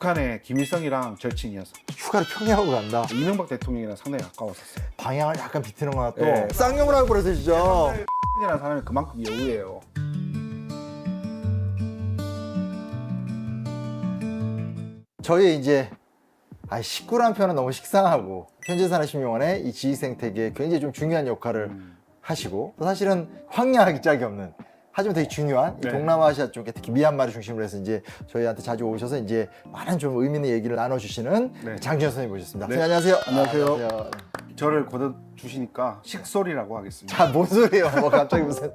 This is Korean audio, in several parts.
북한의 김일성이랑 절친이어서 휴가를 평양으로 간다. 이명박 대통령이랑 상당히 가까웠었어요. 방향을 약간 비트는 것 같고 네. 쌍욕을 하고 그래서 진짜. 이라는 사람이 그만큼 여우예요. 저희 이제 아, 식구란 표현은 너무 식상하고 현재산업 신명원의 이 지휘 생태계에 굉장히 좀 중요한 역할을 음. 하시고 또 사실은 황야하기 짝이 없는 하지만 되게 중요한 이 네. 동남아시아 쪽에 특히 미얀마를 중심으로 해서 이제 저희한테 자주 오셔서 이제 많은 좀 의미 있는 얘기를 나눠주시는 네. 장준현 선생님 모셨습니다. 네. 선생님 안녕하세요. 안녕하세요. 안녕하세요. 저를 거둬 주시니까 식솔이라고 하겠습니다. 자, 뭔 소리예요? 뭐 갑자기 무슨.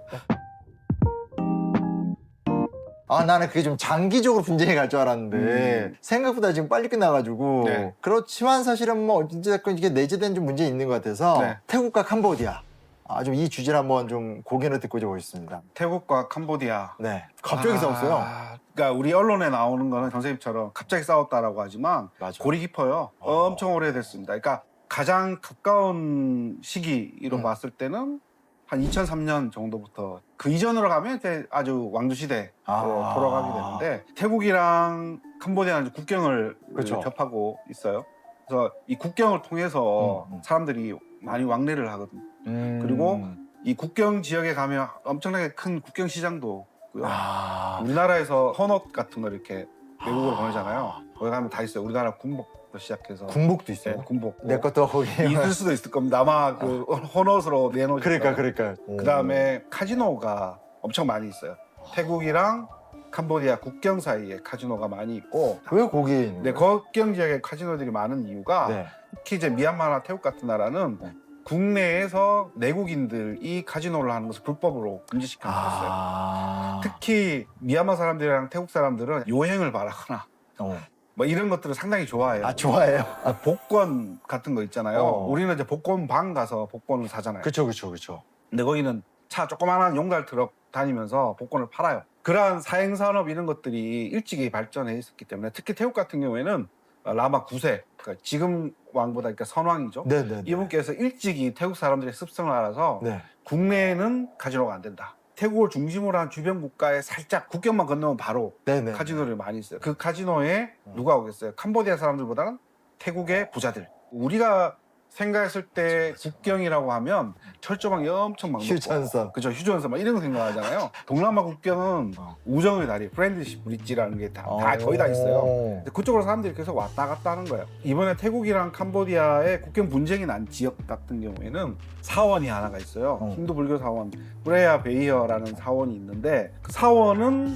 아, 나는 그게 좀 장기적으로 분쟁이 갈 줄 알았는데, 음. 생각보다 지금 빨리 끝나가지고, 네. 그렇지만 사실은 뭐, 어찌됐건 이게 내재된 좀 문제 있는 것 같아서, 네. 태국과 캄보디아. 아, 좀이 주제를 한번 좀 고견을 듣고자 보겠습니다. 태국과 캄보디아. 네. 갑자기 아, 싸웠어요. 그러니까 우리 언론에 나오는 거는 선생님처럼 갑자기 싸웠다라고 하지만 맞아. 골이 깊어요. 어. 엄청 오래됐습니다. 그러니까 가장 가까운 시기로 음. 봤을 때는 한 2003년 정도부터 그 이전으로 가면 이제 아주 왕조 시대로 아. 돌아가게 되는데 태국이랑 캄보디아는 국경을 그렇죠. 접하고 있어요. 그래서 이 국경을 통해서 음, 음. 사람들이 많이 왕래를 하거든요. 음. 그리고 이 국경 지역에 가면 엄청나게 큰 국경 시장도 있고요. 아. 우리나라에서 헌옷 같은 거 이렇게 외국으로 보내잖아요. 거기 가면 다 있어요. 우리나라 군복부터 시작해서 군복도 네, 있어요. 군복. 내 것도 거기. 있을 수도 있을 겁니다. 아마 그 헌옷으로 내놓으실 그러니까. 그러니까. 그 다음에 카지노가 엄청 많이 있어요. 태국이랑 캄보디아 국경 사이에 카지노가 많이 있고 왜 거기 있는 네, 거예요? 국경 지역에 카지노들이 많은 이유가 네. 특히 이제 미얀마나 태국 같은 나라는 네. 국내에서 내국인들이 카지노를 하는 것을 불법으로 금지시켜 놨어요. 아. 특히 미얀마 사람들이랑 태국 사람들은 요행을 바라거나 어. 뭐 이런 것들을 상당히 좋아해요. 아, 좋아해요. 아, 복권 같은 거 있잖아요. 어. 우리는 이제 복권방 가서 복권을 사잖아요. 그쵸, 그쵸, 그쵸. 근데 거기는 차 조그마한 용달 트럭 다니면서 복권을 팔아요. 그러한 사행 산업 이런 것들이 일찍이 발전해 있었기 때문에 특히 태국 같은 경우에는 라마 9세, 그러니까 지금 왕보다 그러니까 선왕이죠. 네네. 이분께서 일찍이 태국 사람들의 습성을 알아서 네. 국내에는 카지노가 안 된다. 태국을 중심으로 한 주변 국가에 살짝 국경만 건너면 바로 네네. 카지노를 많이 있어요. 그 카지노에 누가 오겠어요? 캄보디아 사람들보다는 태국의 부자들. 우리가 생각했을 때 국경이라고 하면 철조망이 엄청 막 휴전선. 그죠 휴전선 막 이런 거 생각하잖아요. 동남아 국경은 어. 우정의 다리, 프렌드십 브릿지라는 게 다. 거의 다 있어요. 근데 그쪽으로 사람들이 계속 왔다 갔다 하는 거예요. 이번에 태국이랑 캄보디아의 국경 분쟁이 난 지역 같은 경우에는 사원이 하나가 있어요. 어. 힌두 불교 사원 브레야 베이어라는 사원이 있는데 그 사원은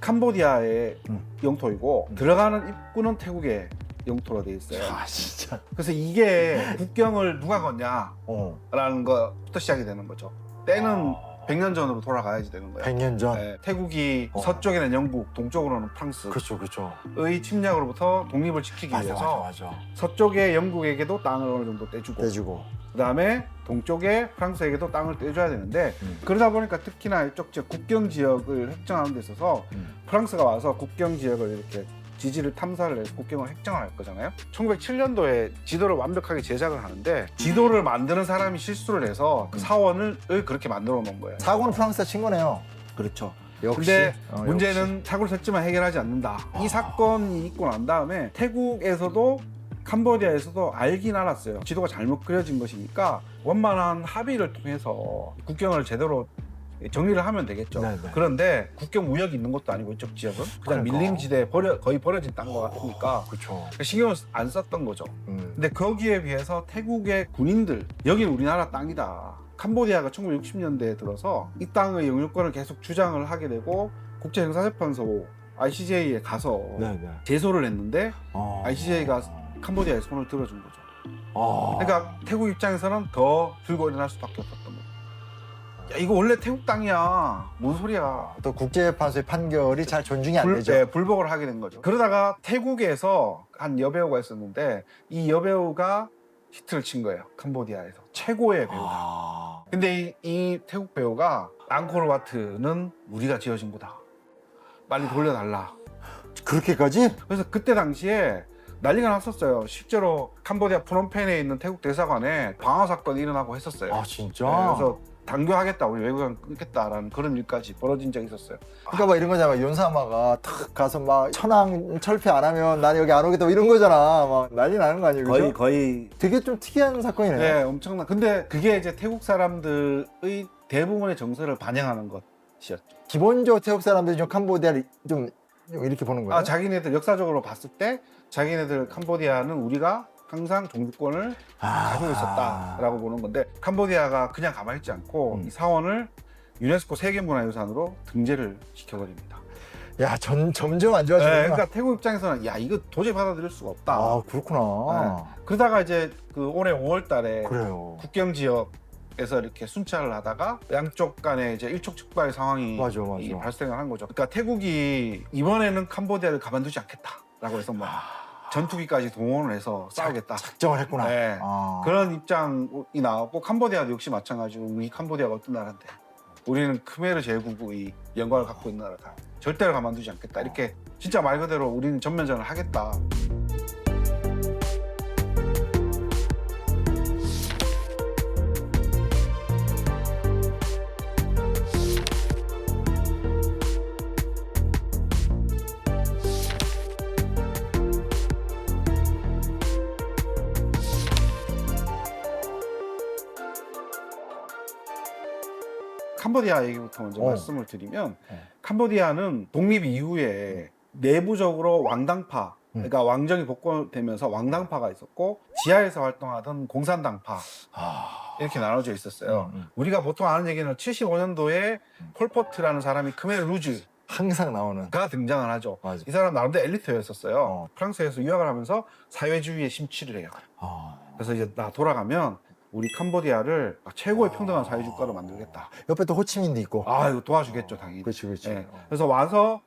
캄보디아의 음. 영토이고 음. 들어가는 입구는 태국의 영토로 돼 있어요. 아, 진짜. 그래서 이게 국경을 누가 걷냐라는 어. 것부터 시작이 되는 거죠. 때는 100년 전으로 돌아가야지 되는 거예요. 100년 전. 네, 태국이 어. 서쪽에는 영국, 동쪽으로는 프랑스의 그쵸, 그쵸. 침략으로부터 독립을 지키기 맞아, 위해서 맞아, 맞아. 서쪽의 영국에게도 땅을 어느 정도 떼주고 떼주고. 그다음에 동쪽의 프랑스에게도 땅을 떼줘야 되는데 음. 그러다 보니까 특히나 이쪽 지역 국경 지역을 획정하는 데 있어서 음. 프랑스가 와서 국경 지역을 이렇게 지지를 탐사를 해서 국경을 획정을 할 거잖아요. 1907년도에 지도를 완벽하게 제작을 하는데 지도를 만드는 사람이 실수를 해서 그 음. 사원을 그렇게 만들어 놓은 거예요. 사고는 프랑스가 친 거네요. 그렇죠. 역시. 근데 어, 문제는 사고를 쳤지만 해결하지 않는다. 이 사건이 있고 난 다음에 태국에서도 캄보디아에서도 알긴 알았어요. 지도가 잘못 그려진 것이니까 원만한 합의를 통해서 국경을 제대로 정리를 하면 되겠죠. 네네. 그런데 국경 무역이 있는 것도 아니고 이쪽 지역은 그냥 그러니까. 밀림 지대에 버려, 거의 버려진 땅과 같으니까 그쵸. 신경을 안 썼던 거죠. 음. 근데 거기에 비해서 태국의 군인들 여긴 우리나라 땅이다. 캄보디아가 1960년대에 들어서 이 땅의 영유권을 계속 주장을 하게 되고 국제형사재판소 ICJ에 가서 네네. 제소를 했는데 어. ICJ가 캄보디아의 손을 들어준 거죠. 어. 그러니까 태국 입장에서는 더 들고 일어날 수밖에 없었던 거죠. 야 이거 원래 태국 땅이야. 뭔 소리야. 또 국제판소의 판결이 잘 존중이 안 불, 되죠. 네, 불복을 하게 된 거죠. 그러다가 태국에서 한 여배우가 있었는데 이 여배우가 히트를 친 거예요. 캄보디아에서 최고의 배우다. 아. 근데 이, 이 태국 배우가 앙코르 와트는 우리가 지어준 거다. 빨리 돌려달라. 그렇게까지? 그래서 그때 당시에 난리가 났었어요. 실제로 캄보디아 프놈펜에 있는 태국 대사관에 방화 사건이 일어나고 했었어요. 아 진짜? 네, 그래서 단교하겠다 우리 외국인 끊겠다라는 그런 일까지 벌어진 적이 있었어요. 그러니까 막 이런 거잖아. 윤사마가 탁 가서 막 천황 철폐 안 하면 난 여기 안 오겠다 뭐 이런 거잖아. 막 난리 나는 거 아니에요? 거의 그죠? 거의 되게 좀 특이한 사건이네요. 네 엄청난. 근데 그게 이제 태국 사람들의 대부분의 정서를 반영하는 것이었죠. 기본적으로 태국 사람들이 좀 캄보디아를 좀, 좀 이렇게 보는 거예요. 아 자기네들 역사적으로 봤을 때 자기네들 캄보디아는 우리가 항상 종주권을 아. 가지고 있었다라고 보는 건데 캄보디아가 그냥 가만히 있지 않고 음. 이 사원을 유네스코 세계문화유산으로 등재를 시켜버립니다. 야, 전, 점점 안 네, 좋아지는구나. 그러니까 태국 입장에서는 야 이거 도저히 받아들일 수가 없다. 아, 그렇구나. 그러다가 이제 그 올해 5월달에 그래요. 국경 지역에서 이렇게 순찰을 하다가 양쪽 간에 이제 일촉즉발의 상황이 맞아, 맞아. 이 발생을 한 거죠. 그러니까 태국이 이번에는 캄보디아를 가만두지 않겠다라고 해서 뭐 전투기까지 동원을 해서 싸우겠다. 작정을 했구나. 네. 아. 그런 입장이 나왔고 캄보디아도 역시 마찬가지로 우리 캄보디아가 어떤 나라인데 우리는 크메르 제국의 영광을 갖고 있는 나라다. 절대로 가만두지 않겠다. 이렇게 진짜 말 그대로 우리는 전면전을 하겠다. 캄보디아 얘기부터 먼저 어. 말씀을 드리면 네. 캄보디아는 독립 이후에 내부적으로 왕당파 음. 그러니까 왕정이 복권되면서 왕당파가 있었고 지하에서 활동하던 공산당파 아. 이렇게 나눠져 있었어요. 음, 음. 우리가 보통 아는 얘기는 75년도에 폴포트라는 사람이 크메르 루즈가 항상 나오는. 등장을 하죠. 맞아. 이 사람 나름대로 엘리트였었어요. 어. 프랑스에서 유학을 하면서 사회주의에 심취를 해요. 아. 그래서 이제 나 돌아가면 우리 캄보디아를 최고의 아. 평등한 사회주가로 만들겠다. 옆에 또 호치민도 있고. 아 이거 도와주겠죠 당연히. 그렇지, 그렇지. 예. 그래서 와서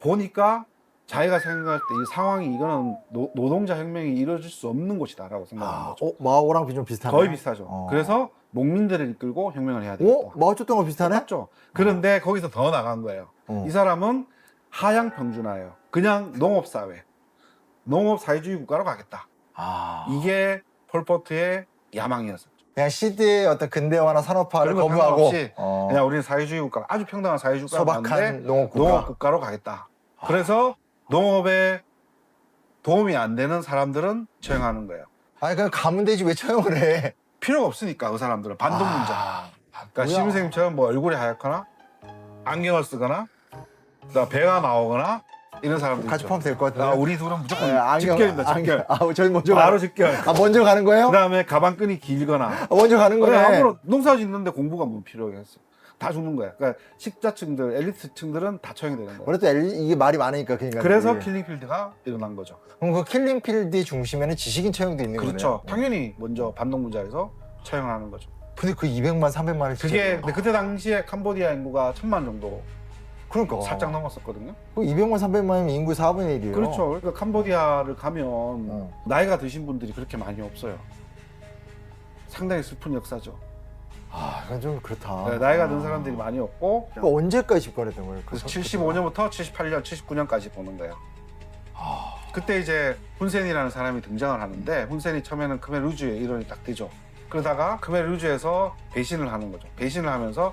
보니까 자기가 생각할 때 이 상황이 이거는 노, 노동자 혁명이 이루어질 수 없는 곳이다라고 생각하는 아, 거죠. 어, 마오랑 좀 비슷하네. 거의 비슷하죠. 어. 그래서 농민들을 이끌고 혁명을 해야 되겠다. 어? 마오 쩌던 거 비슷하네? 맞죠. 그런데 거기서 더 나간 거예요. 어. 이 사람은 하향 평준화예요. 그냥 농업 사회, 농업 사회주의 국가로 가겠다. 아. 이게 폴포트의 야망이었었죠. 그냥 시대의 어떤 근대화나 산업화를 그런 거 거부하고 상관없이 어. 그냥 우리는 사회주의 국가, 아주 평등한 사회주의 국가로 가는데 소박한 농업 국가. 농업 국가 로 가겠다. 그래서 농업에 도움이 안 되는 사람들은 처형하는 거예요. 아니 그냥 가면 되지 왜 처형을 해? 필요가 없으니까 그 사람들은 반동문자. 아, 그러니까 뭐야. 시민생님처럼 뭐 얼굴이 하얗거나 안경을 쓰거나 그다음 배가 나오거나 이런 사람들 같이 있죠. 포함 될 것 같은데. 아, 우리 둘은 무조건 예, 안경- 직결입니다. 직결. 안경. 아, 저희 먼저 바로. 직결. 아, 먼저 가는 거예요? 그다음에 가방끈이 길거나 아, 먼저 가는 거네. 아무런 농사 짓는데 공부가 뭐 필요했어. 다 죽는 거야. 그러니까 식자층들, 엘리트층들은 다 처형이 되는 거야. 원래 또 엘- 이게 말이 많으니까 그러니까. 그래서 킬링필드가 일어난 거죠. 그럼 그 킬링필드의 중심에는 지식인 처형도 있는 그렇죠. 거네요. 당연히 먼저 반동문자에서 처형하는 거죠. 근데 그 200만, 300만을 그게 근데 그때 당시에 캄보디아 인구가 천만 정도 그러니까 살짝 넘었었거든요. 그 200만, 300만이면 인구 4분의 1이에요. 그렇죠. 그러니까 캄보디아를 가면 어. 나이가 드신 분들이 그렇게 많이 없어요. 상당히 슬픈 역사죠. 아, 이건 좀 그렇다. 네, 나이가 든 아. 사람들이 많이 없고 그러니까 언제까지 집권했던 거예요? 그 그래서 서- 75년부터 78년, 79년까지 보는 거예요. 아, 그때 이제 훈센이라는 사람이 등장을 하는데 훈센이 처음에는 크메르주의 일원이 딱 되죠. 그러다가 크메르주에서 배신을 하는 거죠. 배신을 하면서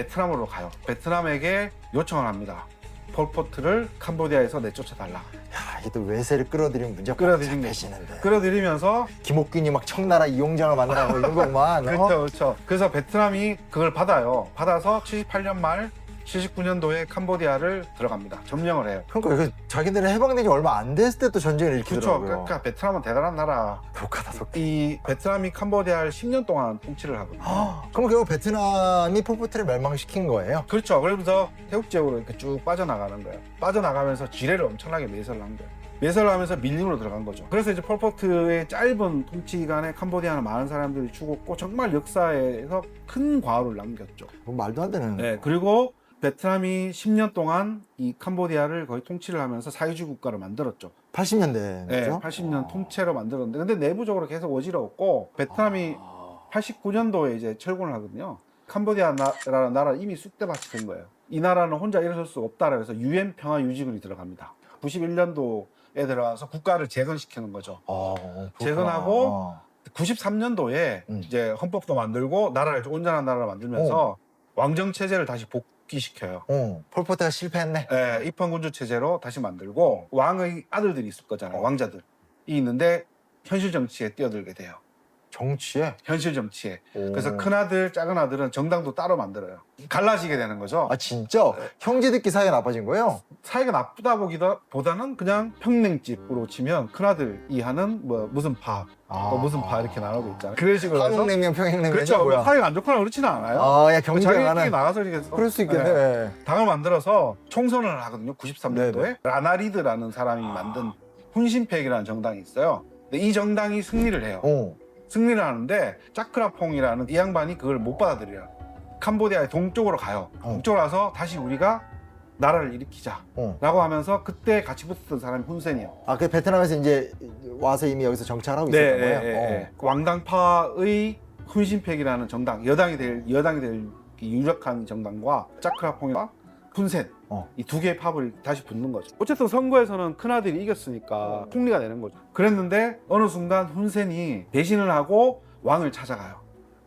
베트남으로 가요. 베트남에게 요청을 합니다. 폴포트를 캄보디아에서 내쫓아달라. 야, 이게 또 외세를 끌어들이면 문제가 끌어들인 거죠. 배시는데. 끌어들이면서 김옥균이 막 청나라 이용장을 만들라고 이런 것만. 그렇죠, 어? 그렇죠. 그래서 베트남이 그걸 받아요. 받아서 78년 말 79년도에 캄보디아를 들어갑니다. 점령을 해요. 그러니까 이거 자기들은 해방된 지 얼마 안 됐을 때 또 전쟁을 그렇죠. 일으키더라고요. 그러니까 베트남은 대단한 나라. 독하다, 독. 이 베트남이 캄보디아를 10년 동안 통치를 하거든요. 그럼 결국 베트남이 폴포트를 멸망시킨 거예요? 그렇죠. 그러면서 태국 지역으로 이렇게 쭉 빠져나가는 거예요. 빠져나가면서 지뢰를 엄청나게 매설을 한 거예요. 매설을 하면서 밀림으로 들어간 거죠. 그래서 이제 폴포트의 짧은 통치 기간에 캄보디아는 많은 사람들이 죽었고 정말 역사에서 큰 과오를 남겼죠. 뭐 말도 안 되는. 네, 그리고 베트남이 10년 동안 이 캄보디아를 거의 통치를 하면서 사회주의 국가로 만들었죠. 80년대. 네, 그죠? 80년 통째로 만들었는데 근데 내부적으로 계속 어지러웠고 베트남이 89년도에 이제 철군을 하거든요. 캄보디아라는 나라는 이미 쑥대밭이 된 거예요. 이 나라는 혼자 일어설 수 없다라고 해서 유엔 평화 유지군이 들어갑니다. 91년도에 들어와서 국가를 재건시키는 거죠. 어, 그렇구나. 재건하고 어. 93년도에 음. 이제 헌법도 만들고 나라를 온전한 나라를 만들면서 왕정 체제를 다시 복 귀시켜요. 어, 폴포트가 실패했네. 예, 입헌군주 체제로 다시 만들고 왕의 아들들이 있을 거잖아요. 어. 왕자들이 있는데 현실 정치에 뛰어들게 돼요. 정치에. 현실 정치에. 그래서 오. 큰 아들, 작은 아들은 정당도 따로 만들어요. 갈라지게 되는 거죠. 아 진짜 형제들끼리 사이가 나빠진 거예요? 사이가 나쁘다 보기다 보다는 그냥 평냉집으로 치면 큰 아들 이 하는 뭐 무슨 파, 또 무슨 파 이렇게 나누고 있잖아요. 그런 식으로 해서 한국냉면 평양냉면이 그렇죠. 뭐야? 사이가 안 좋거나 그렇지는 않아요. 아, 야 자기들끼리 경쟁하는. 나가서 이렇게 그럴 수 있겠네. 네. 당을 만들어서 총선을 하거든요. 93년도에 네네. 라나리드라는 사람이 만든 훈신팩이라는 정당이 있어요. 근데 이 정당이 승리를 해요. 어. 승리를 하는데 짜크라퐁이라는 이 양반이 그걸 못 받아들여요. 캄보디아의 동쪽으로 가요. 어. 동쪽으로 가서 다시 우리가 나라를 일으키자. 어. 라고 하면서 그때 같이 붙었던 사람이 훈센이요. 아, 그 베트남에서 이제 와서 이미 여기서 정착하고 네, 있었던 네, 거예요? 네, 어. 네. 왕당파의 훈신팩이라는 정당, 여당이 될 여당이 될 유력한 정당과 짜크라퐁과 훈센 어. 이 두 개의 팝을 다시 붙는 거죠. 어쨌든 선거에서는 큰 아들이 이겼으니까 총리가 되는 거죠. 그랬는데 어느 순간 훈센이 배신을 하고 왕을 찾아가요.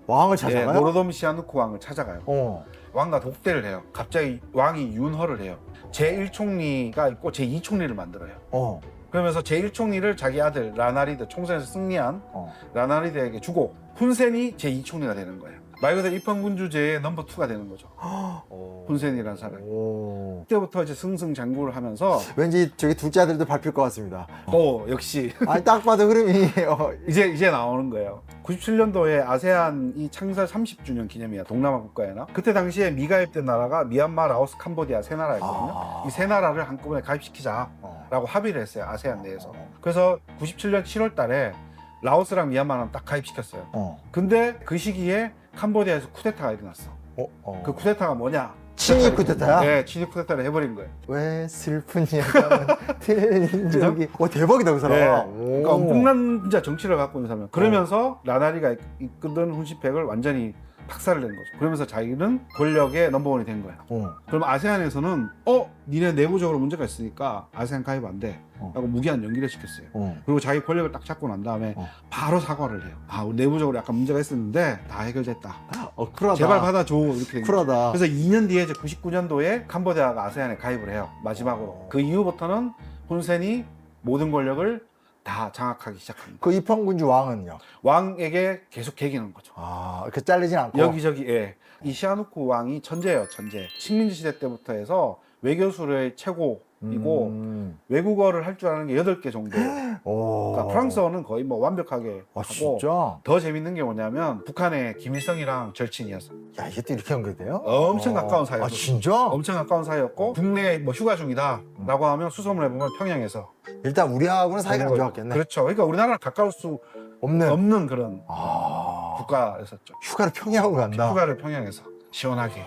왕을 예, 찾아가요? 노로돔 시아누크 왕을 찾아가요. 어. 왕과 독대를 해요. 갑자기 왕이 윤허를 해요. 제1총리가 있고 제2총리를 만들어요. 어. 그러면서 제1총리를 자기 아들 라나리드 총선에서 승리한 어. 라나리드에게 주고 훈센이 제2총리가 되는 거예요. 말 그대로 입헌군주제의 넘버 투가 되는 거죠. 어. 훈센이라는 사람이. 오. 그때부터 이제 승승장구를 하면서 왠지 저기 둘째 아들도 밟힐 것 같습니다. 오 역시 아니 딱 봐도 흐름이 어, 이제 이제 나오는 거예요. 97년도에 아세안이 창설 30주년 기념이야. 동남아 국가에나 그때 당시에 미가입된 나라가 미얀마, 라오스, 캄보디아 세 나라였거든요. 아. 이 세 나라를 한꺼번에 가입시키자라고 어. 합의를 했어요. 아세안 내에서. 어. 그래서 97년 7월달에 라오스랑 미얀마는 딱 가입시켰어요. 어. 근데 그 시기에 캄보디아에서 쿠데타가 일어났어. 어. 어. 그 쿠데타가 뭐냐? 친위 쿠데타야? 네, 친위 쿠데타를 해버린 거예요. 왜 슬픈 틀린 적이 와 대박이다 그 사람 네. 오. 그러니까 엄청난 진짜 정치를 갖고 있는 사람. 그러면서 라나리가 이끄던 훈시팩을 완전히 박살을 낸 거죠. 그러면서 자기는 권력의 넘버원이 된 거예요. 어. 그럼 아세안에서는 어 니네 내부적으로 문제가 있으니까 아세안 가입 안 돼. 어. 라고 무기한 연기를 시켰어요. 어. 그리고 자기 권력을 딱 잡고 난 다음에 어. 바로 사과를 해요. 아 우리 내부적으로 약간 문제가 있었는데 다 해결됐다. 어 쿨하다 제발 받아줘 이렇게. 쿨하다 그래서 2년 뒤에 이제 99년도에 캄보디아가 아세안에 가입을 해요. 마지막으로. 어. 그 이후부터는 훈센이 모든 권력을 다 장악하기 시작합니다. 그 입헌군주 왕은요 왕에게 계속 개기는 거죠. 아 이렇게 잘리진 않고 여기저기 예. 이 시아누쿠 왕이 천재예요, 천재. 식민지 시대 때부터 해서 외교술의 최고 이고 음. 외국어를 할 줄 아는 게 8개 정도. 오. 그러니까 프랑스어는 거의 뭐 완벽하게 아 하고 진짜 더 재밌는 게 뭐냐면 북한의 김일성이랑 절친이었어. 야 이게 또 이렇게 연결돼요 엄청 어. 가까운 사이였어. 아 진짜 엄청 가까운 사이였고 국내에 뭐 휴가 중이다라고 하면 수소문해 보면 평양에서 일단 우리하고는 사이가 안 좋았겠네 그렇죠. 그러니까 우리나라랑 가까울 수 없는 없는 그런 아 국가였었죠. 휴가를 평양으로 간다 휴가를 평양에서 시원하게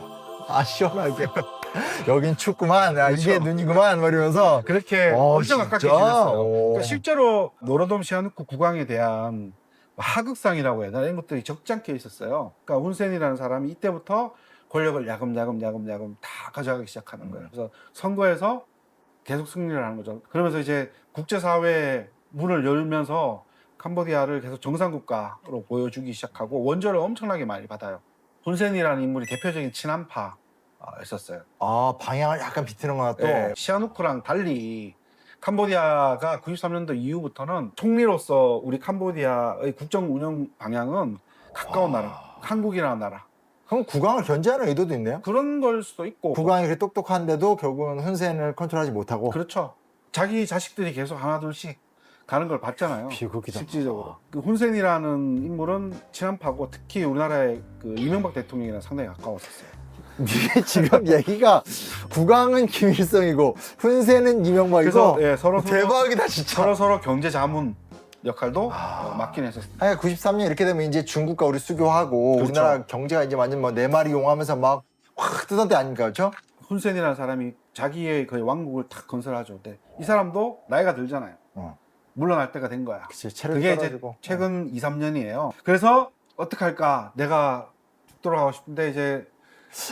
아 시원하게 여긴 춥구만 야, 이게 그렇죠. 눈이구만 뭐 이러면서 그렇게 어, 엄청 가깝게 진짜? 지냈어요. 오. 그러니까 실제로 노로돔 시아누쿠 국왕에 대한 하극상이라고 해야 되나 이런 것들이 적잖게 있었어요. 그러니까 훈센이라는 사람이 이때부터 권력을 야금야금 야금야금 다 가져가기 시작하는 거예요. 그래서 선거에서 계속 승리를 하는 거죠. 그러면서 이제 국제사회에 문을 열면서 캄보디아를 계속 정상국가로 보여주기 시작하고 원조를 엄청나게 많이 받아요. 훈센이라는 인물이 대표적인 친한파 였었어요. 아 방향을 약간 비트는구나 또 예, 시아누크랑 달리 캄보디아가 93년도 이후부터는 총리로서 우리 캄보디아의 국정 운영 방향은 가까운 와. 나라, 한국이라는 나라 그럼 국왕을 견제하는 의도도 있네요 그런 걸 수도 있고 국왕이 그렇게 똑똑한데도 결국은 훈센을 컨트롤하지 못하고 그렇죠. 자기 자식들이 계속 하나 둘씩 가는 걸 봤잖아요. 비극이다 실질적으로 그 훈센이라는 인물은 친한파고 특히 우리나라의 그 이명박 대통령이랑 상당히 가까웠었어요. 이게 지금 얘기가 국왕은 김일성이고 훈센은 이명박이고 그래서 예, 서로 서로 대박이다 진짜 서로 서로 경제 자문 역할도 아. 어, 맡긴 했었어요. 아니 93년 이렇게 되면 이제 중국과 우리 수교하고 그렇죠. 우리나라 경제가 이제 완전 뭐 네 마리 용하면서 막 확 뜨던 때 아닙니까 그렇죠? 훈센이라는 사람이 자기의 거의 왕국을 탁 건설하죠. 근데 이 사람도 나이가 들잖아요. 어. 물러날 때가 된 거야. 그치 체력 그게 이제 떨어지고 최근 2, 3년이에요. 그래서 어떻게 할까? 내가 죽 돌아가고 싶은데 이제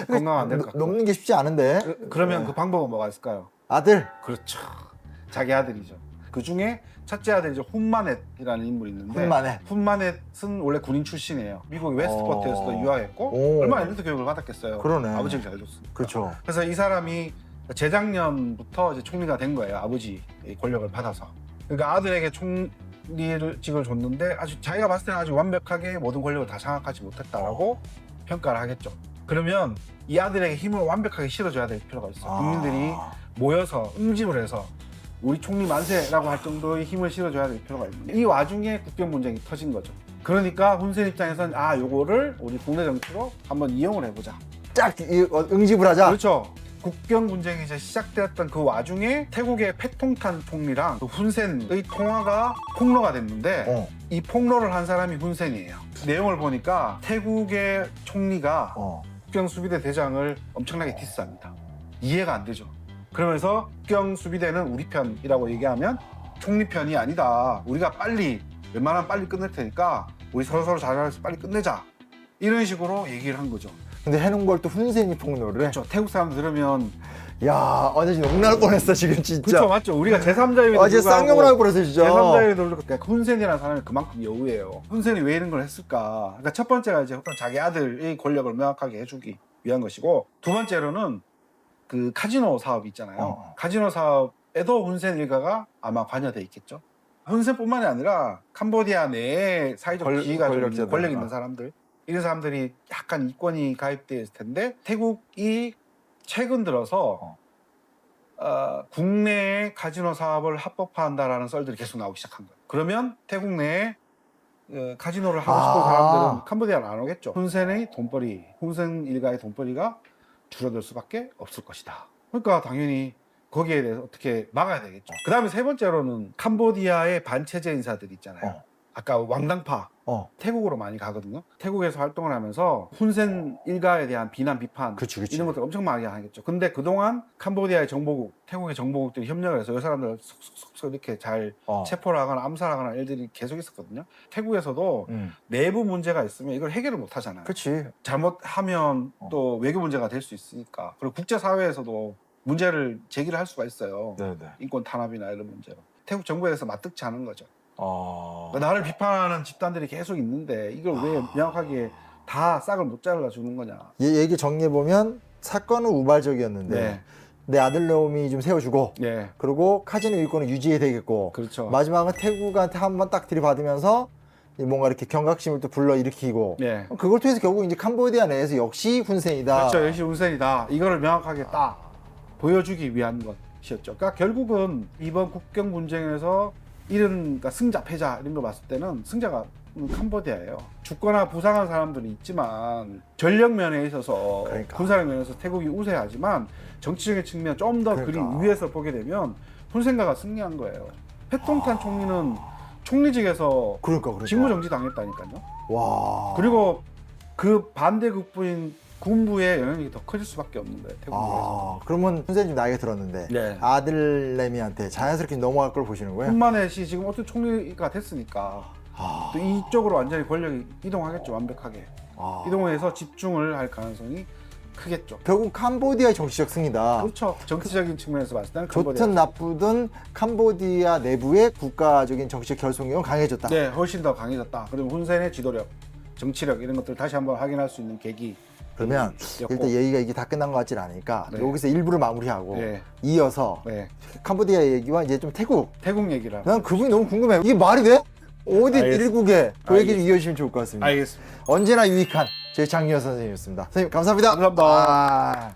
건강 안될 것 같고. 넘는 게 쉽지 않은데 그- 그러면 그 방법은 뭐가 있을까요? 아들 그렇죠. 자기 아들이죠. 그 중에 첫째 아들이 이제 훈마넷이라는 인물이 있는데 훈마넷. 훈마넷은 원래 군인 출신이에요. 미국 웨스트포트에서도 어. 유학했고 오. 얼마나 엘리트 교육을 받았겠어요. 그러네. 아버지가 잘 줬으니까. 그렇죠. 그래서 이 사람이 재작년부터 이제 총리가 된 거예요. 아버지 권력을 받아서. 그러니까 아들에게 총리직을 줬는데 아주 자기가 봤을 때는 아주 완벽하게 모든 권력을 다 장악하지 못했다라고 평가를 하겠죠. 그러면 이 아들에게 힘을 완벽하게 실어줘야 될 필요가 있어 요. 국민들이 아. 모여서 응집을 해서 우리 총리 만세라고 할 정도의 힘을 실어줘야 될 필요가 있는데 이 와중에 국경 분쟁이 터진 거죠. 그러니까 훈센 입장에서는 아 요거를 우리 국내 정치로 한번 이용을 해보자. 짝 이- 어, 응집을 하자. 그렇죠. 국경 분쟁이 이제 시작되었던 그 와중에 태국의 패통탄 총리랑 그 훈센의 통화가 폭로가 됐는데 어. 이 폭로를 한 사람이 훈센이에요. 내용을 보니까 태국의 총리가 어. 국경 수비대 대장을 엄청나게 디스합니다. 이해가 안 되죠. 그러면서 국경 수비대는 우리 편이라고 얘기하면 총리 편이 아니다. 우리가 빨리 웬만하면 빨리 끝낼 테니까 우리 서로 서로 잘해서 빨리 끝내자. 이런 식으로 얘기를 한 거죠. 근데 해놓은 걸 또 훈센이 폭로를 해. 그렇죠. 태국 사람 들으면 야, 어제 지금 욕날 뻔했어 지금 진짜. 그렇죠, 맞죠. 우리가 제3자에도 어제 쌍욕을 할 뻔했어 진짜. 제3자에도 그러니까 훈센이라는 사람이 그만큼 여우예요. 훈센이 왜 이런 걸 했을까? 그러니까 첫 번째가 이제 어떤 자기 아들의 권력을 명확하게 해주기 위한 것이고 두 번째로는 그 카지노 사업 있잖아요. 어. 카지노 사업에도 훈센 일가가 아마 관여돼 있겠죠. 훈센뿐만이 아니라 캄보디아 내에 사회적 권- 지위가 좀 있는 권력자들. 권력 있는 사람들 이런 사람들이 약간 이권이 가입되어 있을 텐데 태국이 최근 들어서 어. 어, 국내에 카지노 사업을 합법화한다라는 썰들이 계속 나오기 시작한 거예요. 그러면 태국 내에 어, 카지노를 하고 싶은 아. 사람들은 캄보디아는 안 오겠죠. 훈센의 돈벌이, 훈센 일가의 돈벌이가 줄어들 수밖에 없을 것이다. 그러니까 당연히 거기에 대해서 어떻게 막아야 되겠죠. 그 다음에 세 번째로는 캄보디아의 반체제 인사들 있잖아요. 어. 아까 왕당파 어. 태국으로 많이 가거든요. 태국에서 활동을 하면서 훈센 일가에 대한 비난 비판 그치, 그치. 이런 것들 엄청 많이 하겠죠. 근데 그동안 캄보디아의 정보국, 태국의 정보국들이 협력을 해서 이 사람들을 속속속 이렇게 잘 어. 체포를 하거나 암살하거나 일들이 계속 있었거든요. 태국에서도 음. 내부 문제가 있으면 이걸 해결을 못 하잖아요. 그치. 잘못하면 어. 또 외교 문제가 될 수 있으니까. 그리고 국제 사회에서도 문제를 제기를 할 수가 있어요. 네네. 인권 탄압이나 이런 문제로. 태국 정부에 대해서 맞득치 않은 거죠. 어. 나를 비판하는 집단들이 계속 있는데 이걸 왜 아. 명확하게 다 싹을 못 잘라 주는 거냐. 얘 얘기 정리해 보면 사건은 우발적이었는데 네. 내 아들 놈이 좀 세워주고 네. 그리고 카지노 일권은 유지해야 되겠고 그렇죠. 마지막은 태국한테 한 번 딱 들이받으면서 이 뭔가 이렇게 경각심을 또 불러 일으키고 네. 그걸 통해서 결국 이제 캄보디아 내에서 역시 훈센이다. 그렇죠. 역시 운센이다. 이거를 명확하게 딱 보여주기 위한 것이었죠. 그러니까 결국은 이번 국경 분쟁에서 이런 그러니까 승자 패자 이런 거 봤을 때는 승자가 캄보디아예요. 죽거나 부상한 사람들이 있지만 전력 면에 있어서 그러니까. 군사력 면에서 태국이 우세하지만 정치적인 측면 좀 더 그러니까. 위에서 보게 되면 훈센가가 승리한 거예요. 패통탄 아. 총리는 총리직에서 그러니까 그러니까. 직무 정지 당했다니까요. 와. 그리고 그 반대국부인 군부의 영향력이 더 커질 수밖에 없는 거예요. 태국에서. 아, 그러면 좀 나이가 들었는데 네. 아들 내미한테 자연스럽게 넘어갈 걸 보시는 거예요? 훈마넷이 지금 어떤 총리가 됐으니까 아, 또 이쪽으로 완전히 권력이 이동하겠죠. 완벽하게 아. 이동해서 집중을 할 가능성이 크겠죠. 결국 캄보디아의 정치적 승리다. 그렇죠. 정치적인 측면에서 봤을 때는 캄보디아. 좋든 나쁘든 캄보디아 내부의 국가적인 정치적 결속력은 강해졌다. 네, 훨씬 더 강해졌다. 그리고 훈센의 지도력, 정치력 이런 것들 을 다시 한번 확인할 수 있는 계기. 그러면. 일단 얘기가 이게 다 끝난 것 같진 않으니까 네. 여기서 일부를 마무리하고 네. 이어서 네, 캄보디아 얘기와 이제 좀 태국. 태국. 한번. 난 그분이 너무 궁금해. 이게 말이 돼? 어디 알겠습니다. 일국에 그 얘기 좀 이어주시면 좋을 것 같습니다. 알겠습니다. 언제나 유익한 제 장유현 선생님이었습니다. 선생님 감사합니다. 감사합니다. 아.